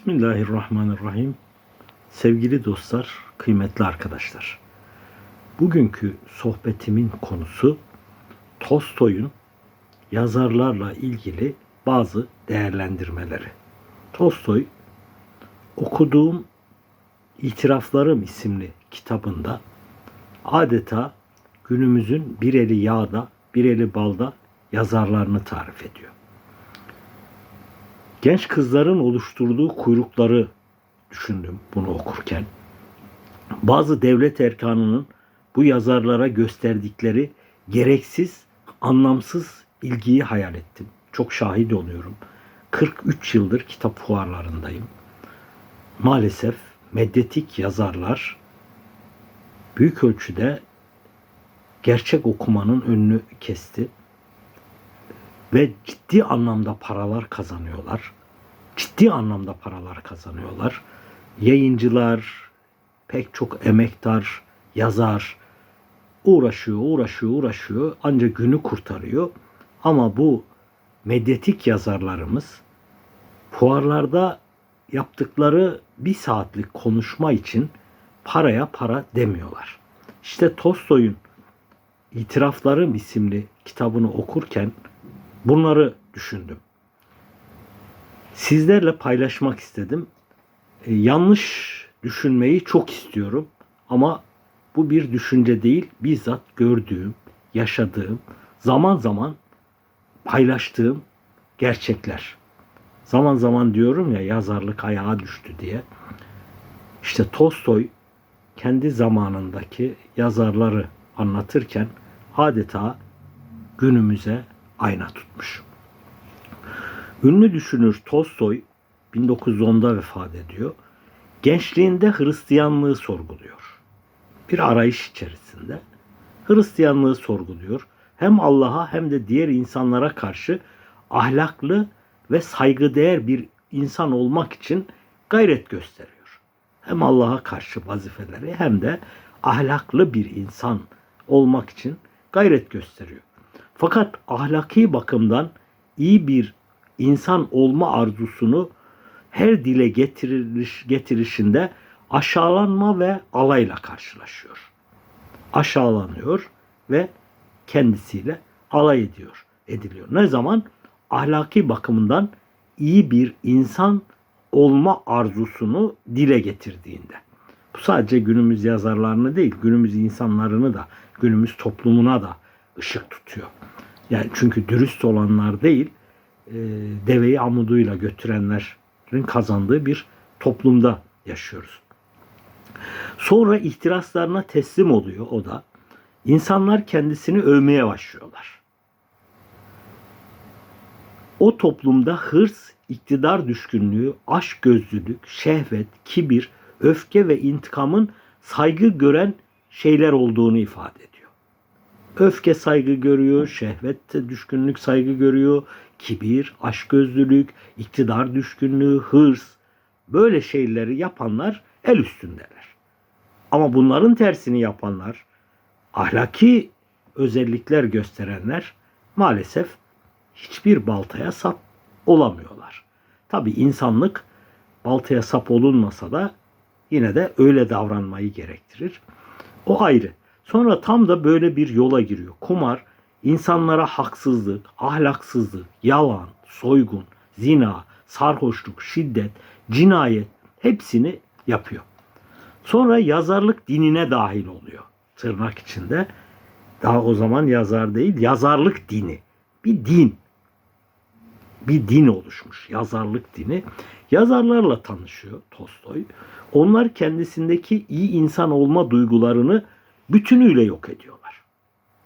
Bismillahirrahmanirrahim. Sevgili dostlar, kıymetli arkadaşlar. Bugünkü sohbetimin konusu Tolstoy'un yazarlarla ilgili bazı değerlendirmeleri. Tolstoy okuduğum İtiraflarım isimli kitabında adeta günümüzün bir eli yağda, bir eli balda yazarlarını tarif ediyor genç kızların oluşturduğu kuyrukları düşündüm bunu okurken. Bazı devlet erkanının bu yazarlara gösterdikleri gereksiz, anlamsız ilgiyi hayal ettim. Çok şahit oluyorum. 43 yıldır kitap fuarlarındayım. Maalesef medyatik yazarlar büyük ölçüde gerçek okumanın önünü kesti ve ciddi anlamda paralar kazanıyorlar. Ciddi anlamda paralar kazanıyorlar. Yayıncılar, pek çok emektar, yazar uğraşıyor, uğraşıyor, uğraşıyor. Ancak günü kurtarıyor. Ama bu medyatik yazarlarımız fuarlarda yaptıkları bir saatlik konuşma için paraya para demiyorlar. İşte Tolstoy'un İtiraflarım isimli kitabını okurken Bunları düşündüm. Sizlerle paylaşmak istedim. E, yanlış düşünmeyi çok istiyorum ama bu bir düşünce değil, bizzat gördüğüm, yaşadığım, zaman zaman paylaştığım gerçekler. Zaman zaman diyorum ya yazarlık ayağa düştü diye. İşte Tolstoy kendi zamanındaki yazarları anlatırken adeta günümüze ayna tutmuş. Ünlü düşünür Tolstoy 1910'da vefat ediyor. Gençliğinde Hristiyanlığı sorguluyor. Bir arayış içerisinde Hristiyanlığı sorguluyor. Hem Allah'a hem de diğer insanlara karşı ahlaklı ve saygıdeğer bir insan olmak için gayret gösteriyor. Hem Allah'a karşı vazifeleri hem de ahlaklı bir insan olmak için gayret gösteriyor. Fakat ahlaki bakımdan iyi bir insan olma arzusunu her dile getiriş, getirişinde aşağılanma ve alayla karşılaşıyor. Aşağılanıyor ve kendisiyle alay ediyor, ediliyor. Ne zaman? Ahlaki bakımından iyi bir insan olma arzusunu dile getirdiğinde. Bu sadece günümüz yazarlarını değil, günümüz insanlarını da, günümüz toplumuna da ışık tutuyor. Yani çünkü dürüst olanlar değil, e, deveyi amuduyla götürenlerin kazandığı bir toplumda yaşıyoruz. Sonra ihtiraslarına teslim oluyor o da. İnsanlar kendisini övmeye başlıyorlar. O toplumda hırs, iktidar düşkünlüğü, aşk gözlülük, şehvet, kibir, öfke ve intikamın saygı gören şeyler olduğunu ifade ediyor. Öfke saygı görüyor, şehvet düşkünlük saygı görüyor, kibir, aşkgözlülük, iktidar düşkünlüğü, hırs böyle şeyleri yapanlar el üstündeler. Ama bunların tersini yapanlar, ahlaki özellikler gösterenler maalesef hiçbir baltaya sap olamıyorlar. Tabi insanlık baltaya sap olunmasa da yine de öyle davranmayı gerektirir. O ayrı. Sonra tam da böyle bir yola giriyor. Kumar insanlara haksızlık, ahlaksızlık, yalan, soygun, zina, sarhoşluk, şiddet, cinayet hepsini yapıyor. Sonra yazarlık dinine dahil oluyor. Tırnak içinde. Daha o zaman yazar değil, yazarlık dini. Bir din. Bir din oluşmuş. Yazarlık dini. Yazarlarla tanışıyor Tolstoy. Onlar kendisindeki iyi insan olma duygularını bütünüyle yok ediyorlar.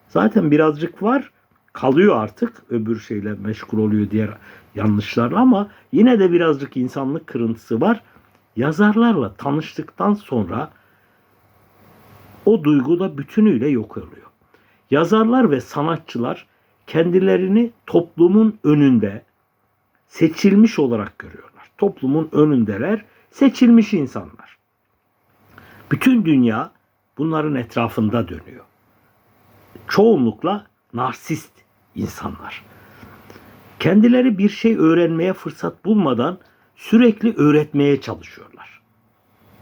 Zaten birazcık var kalıyor artık öbür şeyle meşgul oluyor diğer yanlışlarla ama yine de birazcık insanlık kırıntısı var. Yazarlarla tanıştıktan sonra o duygu da bütünüyle yok oluyor. Yazarlar ve sanatçılar kendilerini toplumun önünde seçilmiş olarak görüyorlar. Toplumun önündeler, seçilmiş insanlar. Bütün dünya bunların etrafında dönüyor. Çoğunlukla narsist insanlar. Kendileri bir şey öğrenmeye fırsat bulmadan sürekli öğretmeye çalışıyorlar.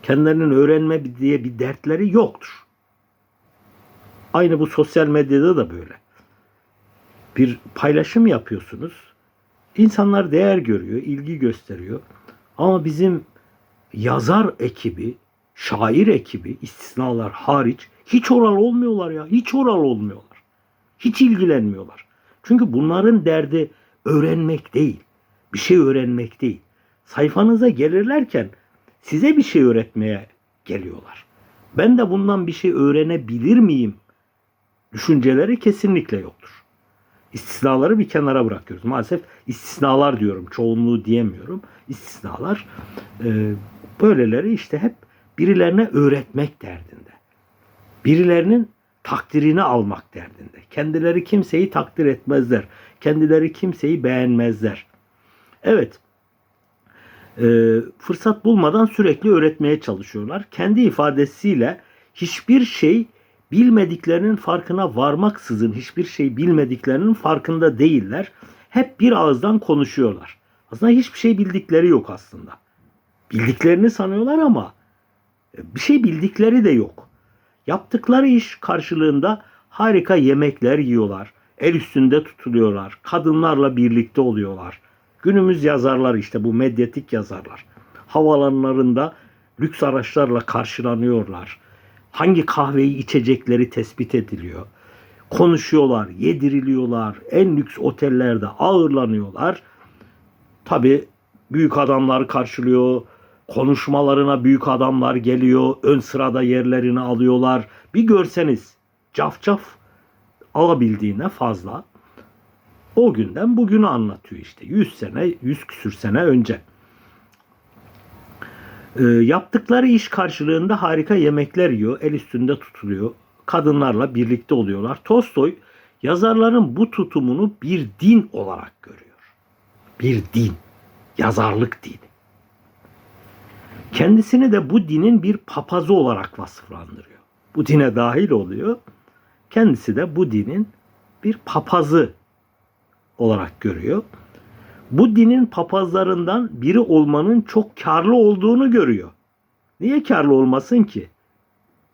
Kendilerinin öğrenme diye bir dertleri yoktur. Aynı bu sosyal medyada da böyle. Bir paylaşım yapıyorsunuz. İnsanlar değer görüyor, ilgi gösteriyor. Ama bizim yazar ekibi, şair ekibi istisnalar hariç hiç oral olmuyorlar ya. Hiç oral olmuyorlar. Hiç ilgilenmiyorlar. Çünkü bunların derdi öğrenmek değil. Bir şey öğrenmek değil. Sayfanıza gelirlerken size bir şey öğretmeye geliyorlar. Ben de bundan bir şey öğrenebilir miyim? Düşünceleri kesinlikle yoktur. İstisnaları bir kenara bırakıyoruz. Maalesef istisnalar diyorum. Çoğunluğu diyemiyorum. İstisnalar e, böyleleri işte hep birilerine öğretmek derdinde. Birilerinin takdirini almak derdinde. Kendileri kimseyi takdir etmezler. Kendileri kimseyi beğenmezler. Evet, e, fırsat bulmadan sürekli öğretmeye çalışıyorlar. Kendi ifadesiyle hiçbir şey bilmediklerinin farkına varmaksızın hiçbir şey bilmediklerinin farkında değiller. Hep bir ağızdan konuşuyorlar. Aslında hiçbir şey bildikleri yok aslında. Bildiklerini sanıyorlar ama bir şey bildikleri de yok. Yaptıkları iş karşılığında harika yemekler yiyorlar. El üstünde tutuluyorlar. Kadınlarla birlikte oluyorlar. Günümüz yazarlar işte bu medyatik yazarlar. Havalanlarında lüks araçlarla karşılanıyorlar. Hangi kahveyi içecekleri tespit ediliyor. Konuşuyorlar, yediriliyorlar. En lüks otellerde ağırlanıyorlar. Tabi büyük adamlar karşılıyor. Konuşmalarına büyük adamlar geliyor. Ön sırada yerlerini alıyorlar. Bir görseniz cafcaf alabildiğine fazla. O günden bugünü anlatıyor işte. 100 sene, 100 küsür sene önce. E, yaptıkları iş karşılığında harika yemekler yiyor. El üstünde tutuluyor. Kadınlarla birlikte oluyorlar. Tolstoy yazarların bu tutumunu bir din olarak görüyor. Bir din. Yazarlık dini. Kendisini de bu dinin bir papazı olarak vasıflandırıyor. Bu dine dahil oluyor. Kendisi de bu dinin bir papazı olarak görüyor. Bu dinin papazlarından biri olmanın çok karlı olduğunu görüyor. Niye karlı olmasın ki?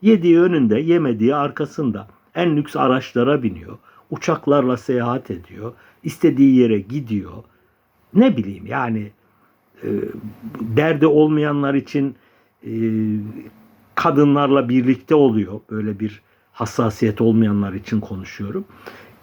Yediği önünde, yemediği arkasında. En lüks araçlara biniyor. Uçaklarla seyahat ediyor. istediği yere gidiyor. Ne bileyim yani derdi olmayanlar için e, kadınlarla birlikte oluyor. Böyle bir hassasiyet olmayanlar için konuşuyorum.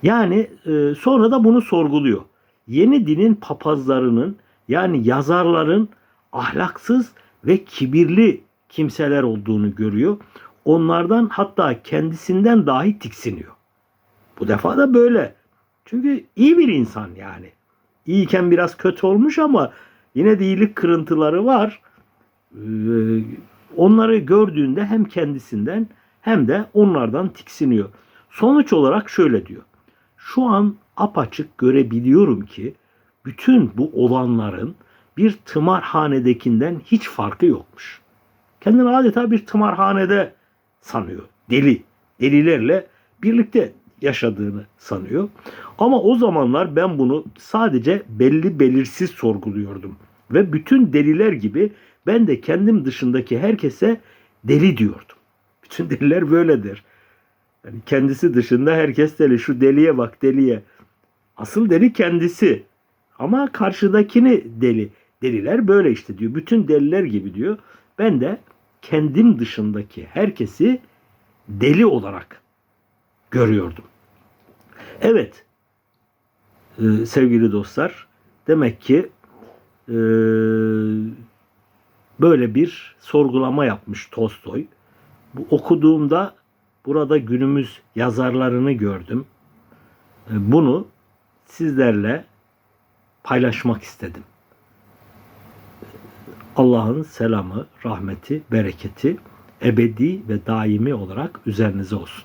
Yani e, sonra da bunu sorguluyor. Yeni dinin papazlarının yani yazarların ahlaksız ve kibirli kimseler olduğunu görüyor. Onlardan hatta kendisinden dahi tiksiniyor. Bu defa da böyle. Çünkü iyi bir insan yani. İyiyken biraz kötü olmuş ama yine de iyilik kırıntıları var. Ee, onları gördüğünde hem kendisinden hem de onlardan tiksiniyor. Sonuç olarak şöyle diyor. Şu an apaçık görebiliyorum ki bütün bu olanların bir tımarhanedekinden hiç farkı yokmuş. Kendini adeta bir tımarhanede sanıyor. Deli. Delilerle birlikte yaşadığını sanıyor. Ama o zamanlar ben bunu sadece belli belirsiz sorguluyordum. Ve bütün deliler gibi ben de kendim dışındaki herkese deli diyordum. Bütün deliler böyledir. Yani kendisi dışında herkes deli. Şu deliye bak deliye. Asıl deli kendisi. Ama karşıdakini deli. Deliler böyle işte diyor. Bütün deliler gibi diyor. Ben de kendim dışındaki herkesi deli olarak görüyordum. Evet e, sevgili dostlar demek ki e, böyle bir sorgulama yapmış Tolstoy. Bu okuduğumda burada günümüz yazarlarını gördüm. E, bunu sizlerle paylaşmak istedim. Allah'ın selamı, rahmeti, bereketi ebedi ve daimi olarak üzerinize olsun.